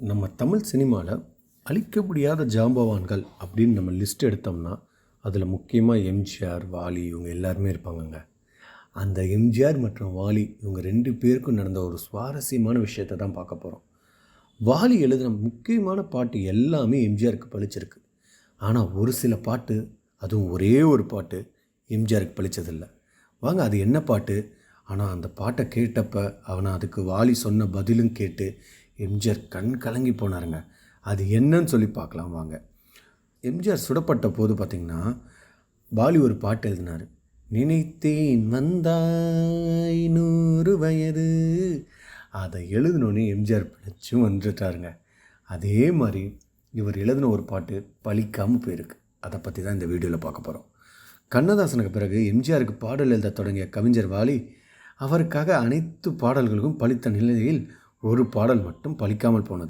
நம்ம தமிழ் சினிமாவில் அழிக்க முடியாத ஜாம்பவான்கள் அப்படின்னு நம்ம லிஸ்ட் எடுத்தோம்னா அதில் முக்கியமாக எம்ஜிஆர் வாலி இவங்க எல்லாருமே இருப்பாங்கங்க. அந்த எம்ஜிஆர் மற்றும் வாலி இவங்க ரெண்டு பேருக்கும் நடந்த ஒரு சுவாரஸ்யமான விஷயத்தை தான் பார்க்க போகிறோம் வாலி எழுதின முக்கியமான பாட்டு எல்லாமே எம்ஜிஆருக்கு பழிச்சிருக்கு ஆனால் ஒரு சில பாட்டு அதுவும் ஒரே ஒரு பாட்டு எம்ஜிஆருக்கு பழிச்சதில்லை வாங்க அது என்ன பாட்டு? ஆனால் அந்த பாட்டை கேட்டப்ப அவனை அதுக்கு வாலி சொன்ன பதிலும் கேட்டு எம்ஜிஆர் கண் கலங்கி போனாருங்க. அது என்னன்னு சொல்லி பார்க்கலாம் வாங்க. எம்ஜிஆர் சுடப்பட்ட போது பார்த்திங்கன்னா பாலி ஒரு பாட்டு எழுதினார். நினைத்தேன் வந்தாய் நூறு வயது. அதை எழுதினோன்னே எம்ஜிஆர் பிடிச்சும் வந்துட்டாருங்க. அதே மாதிரி இவர் எழுதின ஒரு பாட்டு பழிக்காமல் போயிருக்கு. அதை பற்றி தான் இந்த வீடியோவில் பார்க்க போகிறோம் கண்ணதாசனுக்கு பிறகு எம்ஜிஆருக்கு பாடல் எழுத தொடங்கிய கவிஞர் வாலி அவருக்காக அனைத்து பாடல்களுக்கும் பழித்த நிலையில் ஒரு பாடல் மட்டும் பலிக்காமல் போனது.